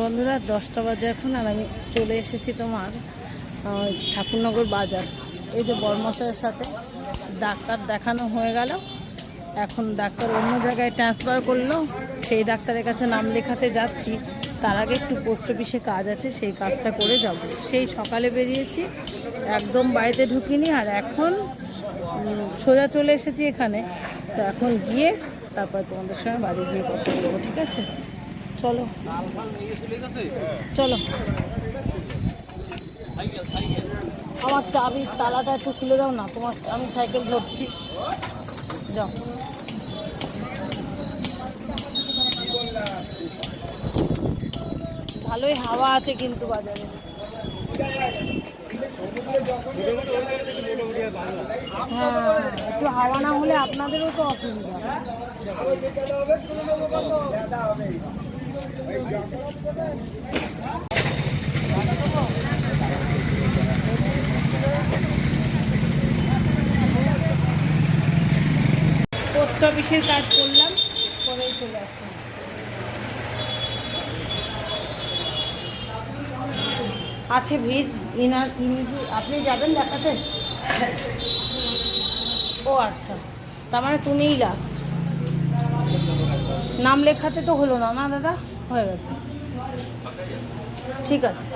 বন্ধুরা, দশটা বাজে এখন আর আমি চলে এসেছি তোমার ঠাকুরনগর বাজার। এই যে বর্মশাইয়ের সাথে ডাক্তার দেখানো হয়ে গেল। এখন ডাক্তার অন্য জায়গায় ট্রান্সফার করল। সেই ডাক্তারের কাছে নাম লেখাতে যাচ্ছি। তার আগে একটু পোস্ট অফিসে কাজ আছে, সেই কাজটা করে যাব। সেই সকালে বেরিয়েছি, একদম বাড়িতে ঢুকিনি আর এখন সোজা চলে এসেছি এখানে। তো এখন গিয়ে তারপর তোমাদের সঙ্গে বাড়ি গিয়ে কথা বলব, ঠিক আছে? চলো। চলো। আমার চাবি তালাটা একটু খুলে দাও না, তোমার আমি সাইকেল ধরছি। যাও। ভালোই হাওয়া আছে কিন্তু বাজারে। হ্যাঁ একটু হাওয়া না হলে আপনাদেরও তো অসুবিধা। পোস্ট অফিসের কাজ করলাম, পরেই চলে আসলাম। আছে ভিড়, ইনার ইনি কি- আপনি যাবেন দেখাতে? ও আচ্ছা তার মানে তুমিই লাস্ট নাম লেখাতে তো হলো না। না, দাদা, হয়ে গেছে। ঠিক আছে।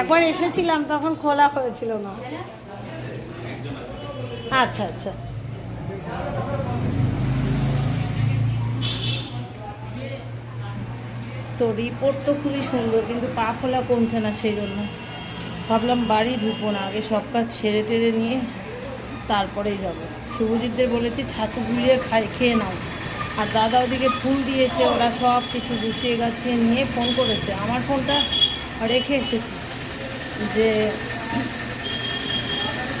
একবার এসেছিলাম, তখন খোলা হয়েছিল না। আচ্ছা আচ্ছা। তো রিপোর্ট তো খুবই সুন্দর, কিন্তু পা ফোলা কমছে না সেই জন্য। ভাবলাম বাড়ি ঢুকবো না, আগে সব কাজ ছেড়ে টেড়ে নিয়ে তারপরেই যাব। শুভজিৎদের বলেছি, ছাতু গুলিয়ে খাই, খেয়ে নাও। আর দাদা ওদিকে ফুল দিয়েছে, ওরা সব কিছু গুছিয়ে গাছিয়ে নিয়ে ফোন করেছে। আমার ফোনটা রেখে এসেছি যে,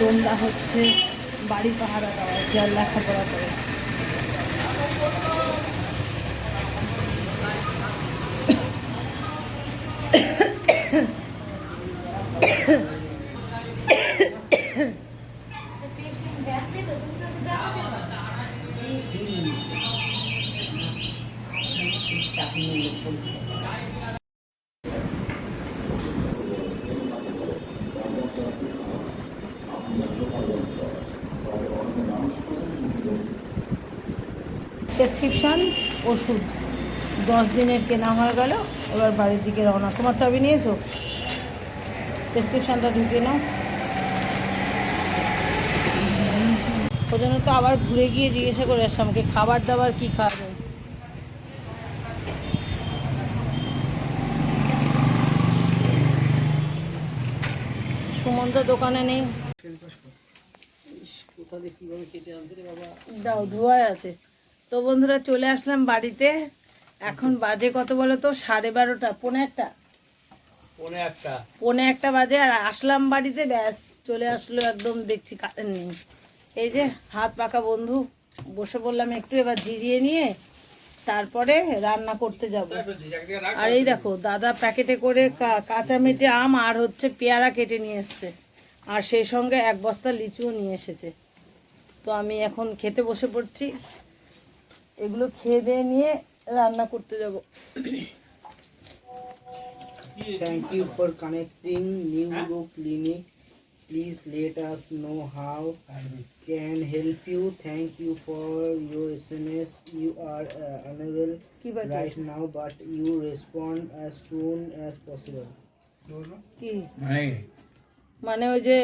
তোমরা হচ্ছে বাড়ি পাহারা দেওয়া যার লেখাপড়া করে। প্রেসক্রিপশান ওষুধ। দশ দিনের কেনা হয়ে গেল এবার বাড়ির দিকে রওনা। তোমার চাবি নিয়েছো? প্রেসক্রিপশানটা ঢুকে নাও। ওই জন্য তো আবার ঘুরে গিয়ে জিজ্ঞাসা করে আসলাম আমাকে খাবার দাবার কী খাওয়াবে? সুমন্ত দোকানে নেই। দাও ধোয়ায় আছে। তো বন্ধুরা চলে আসলাম বাড়িতে। এখন বাজে কত বলো তো? সাড়ে বারোটা পৌনে একটা। পনে একটা। পৌনে একটা বাজে আর আসলাম বাড়িতে ব্যাস চলে আসলো একদম দেখছি কারেন্ট নেই। এই যে হাত পাকা বন্ধু বসে বললাম একটু এবার জিরিয়ে নিয়ে তারপরে রান্না করতে যাব। আর এই দেখো দাদা প্যাকেটে করে কাঁচা মেটে আম আর হচ্ছে পেয়ারা কেটে নিয়ে এসছে। আর সেই সঙ্গে এক বস্তা লিচুও নিয়ে এসেছে। তো আমি এখন খেতে বসে পড়ছি। এগুলো খেয়ে দিয়ে নিয়ে রান্না করতে যাব। Thank you for connecting neuro clinic please let us know how can help you thank you for your S M S you are avail right now but you respond as soon as possible মানে? ওই যে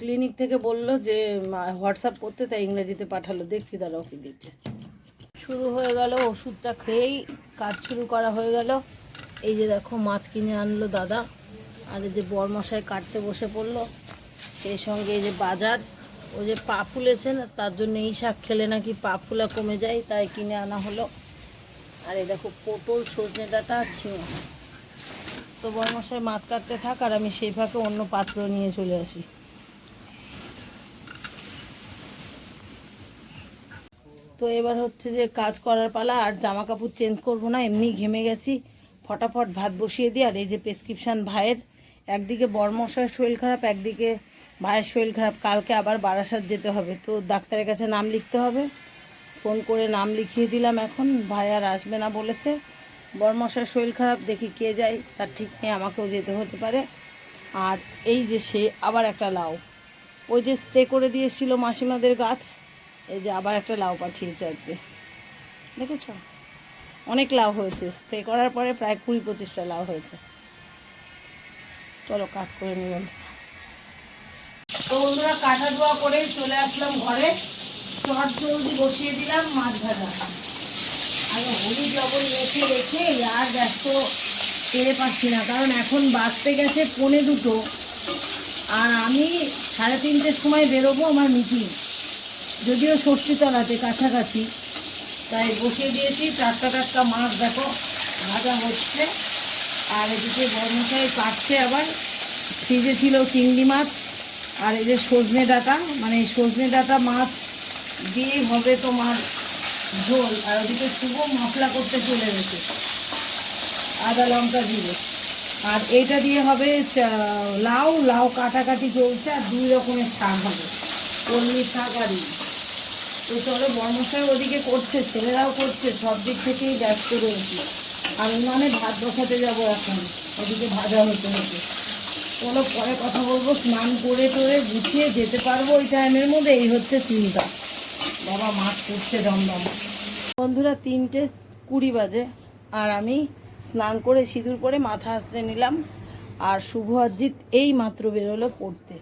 clinic থেকে বলল যে WhatsApp করতে তাই ইংরেজিতে পাঠালো। দেখছি দাঁড়াও কি দেখছে শুরু হয়ে গেল, ওষুধটা খেয়েই কাজ শুরু করা হয়ে গেল। এই যে দেখো, মাছ কিনে আনলো দাদা। আর যে বরমশাই কাটতে বসে পড়ল। সেই সঙ্গে এই যে বাজার ওই যে পা ফুলেছেন, তার জন্য এই শাক খেলে নাকি পা ফুলা কমে যায়, তাই কিনে আনা হলো। আর এই দেখো, পটল, সজনে ডাঁটা আর ছিঁড়া। তো বর্মশাই মাছ কাটতে থাক, আর আমি সেই ফাঁকে অন্য পাত্র নিয়ে চলে আসি। তো এবার হচ্ছে যে কাজ করার পালা আর জামা কাপড় চেঞ্জ করব না এমনি ঘেমে গেছি। ফটাফট ভাত বসিয়ে দিই, আর এই যে প্রেসক্রিপশান ভাইয়ের, একদিকে বর্মশার শরীর খারাপ, একদিকে ভাইয়ের শরীর খারাপ। কালকে আবার বারাসাত যেতে হবে, তো ডাক্তারের কাছে নাম লিখতে হবে। ফোন করে নাম লিখিয়ে দিলাম এখন, ভাই আর আসবে না বলেছে। বরমশার শরীর খারাপ, দেখি কে যায়, তার ঠিক নেই, আমাকেও যেতে হতে পারে। আর এই যে সে আবার একটা লাউ। ওই যে স্প্রে করে দিয়েছিল মাসিমাদের গাছ এই যে আবার একটা লাউ পাঠিয়েছে আজকে। দেখেছ? অনেক লাউ হয়েছে। স্প্রে করার পরে প্রায় কুড়ি পঁচিশটা লাউ হয়েছে। চলো, কাজ করে নিলাম তো বন্ধুরা, কাটা ধোয়া করে চলে আসলাম ঘরে। চট জলদি বসিয়ে দিলাম মাছ ভাজা। আরে হলুদ লবণ রেখে রেখে আর ব্যস্ত পেরে পাচ্ছি না, কারণ এখন বাঁচতে গেছে পনে দুটো। আর আমি সাড়ে তিনটের সময় বেরোবো আমার মিটিং যদিও ষষ্ঠীতলাতে কাছাকাছি, তাই বসিয়ে দিয়েছি। টাটকা টাটকা মাছ দেখো, ভাজা হচ্ছে। আর এদিকে বর্মশাই কাটছে আবার। ফ্রিজে ছিল চিংড়ি মাছ আর এই যে সজনে ডাঁটা মানে সজনে ডাঁটা মাছ দিয়ে হবে তোমার ঝোল। আর ওদিকে শুভ মশলা করতে চলে গেছে, আদা লঙ্কা দিয়ে আর এইটা দিয়ে হবে লাউ। লাউ কাটাকাটি চলছে আর দুই রকমের শাক হবে। কলমি শাক আর চলো বর্মশাই ওদিকে করছে, ছেলেরাও করছে, সব দিক থেকেই ব্যস্ত রয়েছে। আমি মানে ভাত বসাতে যাব এখন, ওদিকে ভাজা হতে হতে। চলো পরে কথা বলব, স্নান করে টোরে গুছিয়ে যেতে পারব ওই টাইমের মধ্যে, এই হচ্ছে চিন্তা বাবা মাছ করছে দমদম। বন্ধুরা, তিনটে কুড়ি বাজে, আর আমি স্নান করে সিঁদুর পরে মাথা আশ্রে নিলাম। আর শুভ অজিত এই মাত্র বেরোলো পড়তে।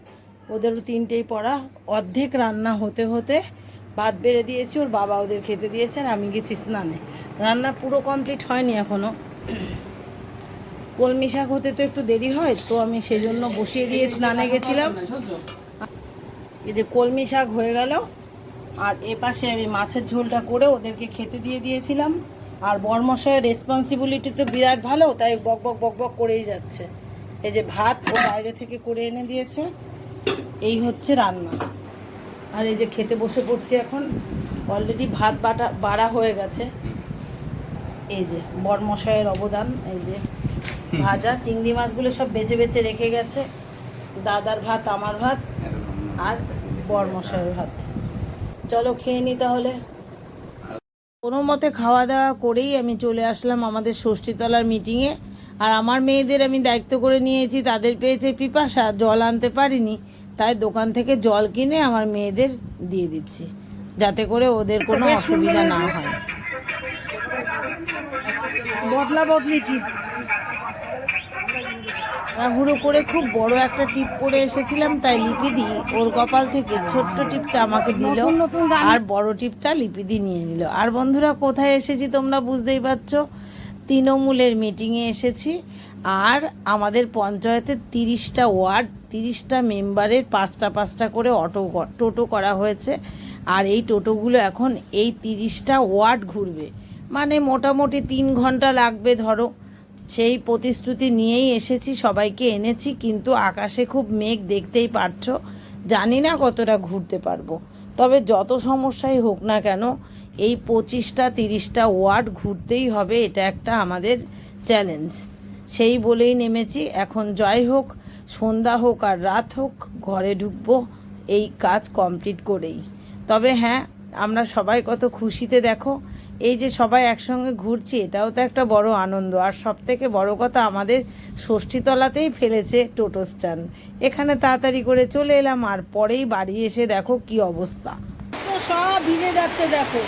ওদেরও তিনটেই পড়া, অর্ধেক রান্না হতে হতে ভাত বেড়ে দিয়েছি, ওর বাবা ওদের খেতে দিয়েছে আর আমি গেছি স্নানে। রান্না পুরো কমপ্লিট হয়নি এখনও কলমি শাক হতে তো একটু দেরি হয়, তো আমি সেই জন্য বসিয়ে দিয়ে স্নানে গেছিলাম। এই যে কলমি শাক হয়ে গেল, আর এ পাশে আমি মাছের ঝোলটা করে ওদেরকে খেতে দিয়ে দিয়েছিলাম। আর বর্মশয়ের রেসপন্সিবিলিটি তো বিরাট ভালো, তাই বক বক বক বক করেই যাচ্ছে। এই যে ভাত ও বাইরে থেকে করে এনে দিয়েছে। এই হচ্ছে রান্না। আর এই যে খেতে বসে পড়ছি এখন অলরেডি ভাত বাটা বাড়া হয়ে গেছে। এই যে বরমশাইয়ের অবদান এই যে ভাজা চিংড়ি মাছগুলো সব বেছে বেছে রেখে গেছে। দাদার ভাত আমার ভাত আর বরমশাইয়ের ভাত। চলো খেয়ে নি তাহলে। কোনো মতে খাওয়া দাওয়া করেই আমি চলে আসলাম আমাদের ষষ্ঠীতলার মিটিংয়ে আর আমার মেয়েদের আমি দায়িত্ব করে নিয়েছি তাদের পেয়েছে পিপাসা জল আনতে পারিনি। তাই দোকান থেকে জল কিনে আমার মেয়েদের দিয়ে দিচ্ছি যাতে করে ওদের কোনো অসুবিধা না হয়। বদলা বদলি টিপ। তাড়াহুড়ো করে খুব বড় একটা টিপ পরে এসেছিলাম তাই লিপিদি ওর কপাল থেকে ছোট্ট টিপটা আমাকে দিল আর বড় টিপটা লিপিদি নিয়ে নিল। আর বন্ধুরা কোথায় এসেছি তোমরা বুঝতেই পারছ? তৃণমূলের মিটিংয়ে এসেছি আর আমাদের পঞ্চায়েতের তিরিশটা ওয়ার্ড তিরিশটা মেম্বারের পাঁচটা পাঁচটা করে অটো টোটো করা হয়েছে। আর এই টোটোগুলো এখন এই তিরিশটা ওয়ার্ড ঘুরবে। মানে মোটামুটি তিন ঘণ্টা লাগবে ধরো। সেই প্রতিশ্রুতি নিয়েই এসেছি, সবাইকে এনেছি, কিন্তু আকাশে খুব মেঘ দেখতেই পারছ। জানি না কতটা ঘুরতে পারব। তবে যত সমস্যাই হোক না কেন, এই পঁচিশটা, তিরিশটা ওয়ার্ড ঘুরতেই হবে, এটা একটা আমাদের চ্যালেঞ্জ। সেই বলেই নেমেছি। এখন জয় হোক সন্ধ্যা হোক আর রাত হোক ঘরে ঢুকবো, এই কাজ কমপ্লিট করেই। তবে হ্যাঁ আমরা সবাই কত খুশিতে দেখো, এই যে সবাই একসঙ্গে ঘুরছি, এটাও তো একটা বড় আনন্দ। আর সব থেকে বড় কথা, আমাদের ষষ্ঠীতলাতেই ফেলেছে টোটো স্ট্যান্ড। এখানে তাড়াতাড়ি করে চলে এলাম, আর পরেই বাড়ি এসে দেখো কি অবস্থা। সব ভিজে যাচ্ছে দেখো।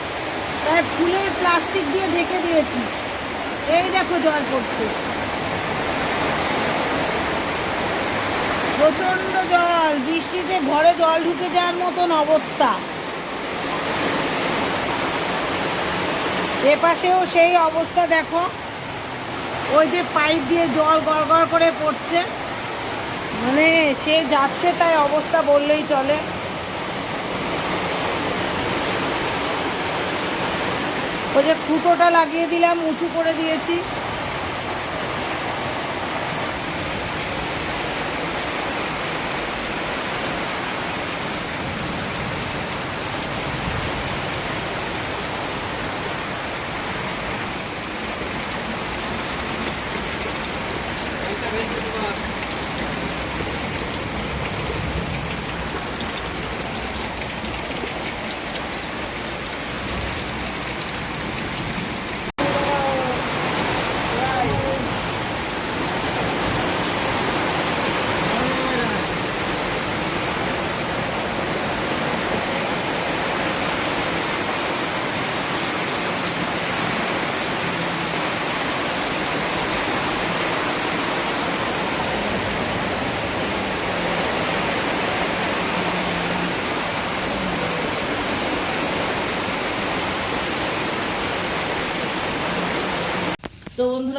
ফুলের প্লাস্টিক দিয়ে ঢেকে দিয়েছি। এই দেখো জল পড়ছে। প্রচণ্ড জল, বৃষ্টিতে ঘরে জল ঢুকে যাওয়ার মতন অবস্থা। এপাশেও সেই অবস্থা, দেখো। ওই যে পাইপ দিয়ে জল গড় করে পড়ছে। মানে সে যাচ্ছে তাই অবস্থা বললেই চলে। ওই যে খুঁটোটা লাগিয়ে দিলাম, উঁচু করে দিয়েছি।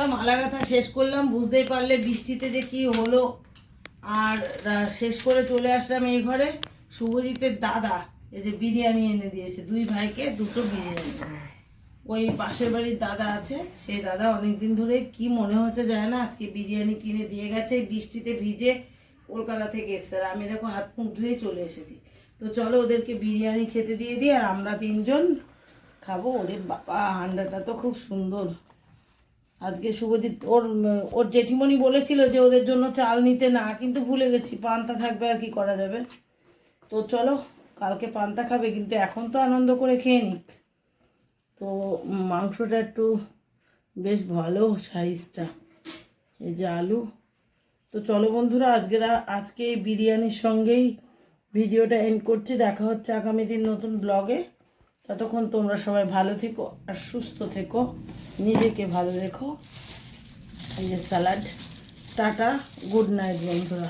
বন্ধুরা মালা গাথা শেষ করলাম, বুঝতেই পারলে বৃষ্টিতে যে কি হলো। আর শেষ করে চলে আসলাম এই ঘরে, শুভজিতের দাদা, এই যে বিরিয়ানি এনে দিয়েছে, দুই ভাইকে দুটো বিরিয়ানি। ওই পাশের বাড়ির দাদা আছে, সেই দাদা অনেকদিন ধরে কি মনে হচ্ছে যায় না, আজকে বিরিয়ানি কিনে দিয়ে গেছে বৃষ্টিতে ভিজে কলকাতা থেকে এসছে। আর আমি দেখো হাত মুখ ধুয়ে চলে এসেছি। তো চলো ওদেরকে বিরিয়ানি খেতে দিয়ে দিই, আর আমরা তিনজন খাব। ওরে বাবা, হান্ডাটা তো খুব সুন্দর। আজকে শুভজিৎ, ওর ওর জেঠিমণি বলেছিল যে ওদের জন্য চাল নিতে না, কিন্তু ভুলে গেছি, পান্তা থাকবে আর কি করা যাবে। তো চলো, কালকে পান্তা খাবে, কিন্তু এখন তো আনন্দ করে খেয়ে নিক। তো মাংসটা একটু বেশ ভালো সাইজটা, এই যে আলু। তো চলো বন্ধুরা, আজকের, আজকে বিরিয়ানির সঙ্গেই ভিডিওটা এন্ড করছি। দেখা হচ্ছে আগামী দিন নতুন ব্লগে। ততক্ষণ তোমরা সবাই ভালো থেকো আর সুস্থ থেকো। নিজেকে ভালো রেখো। এই যে স্যালাড টাটা, গুড নাইট বন্ধুরা।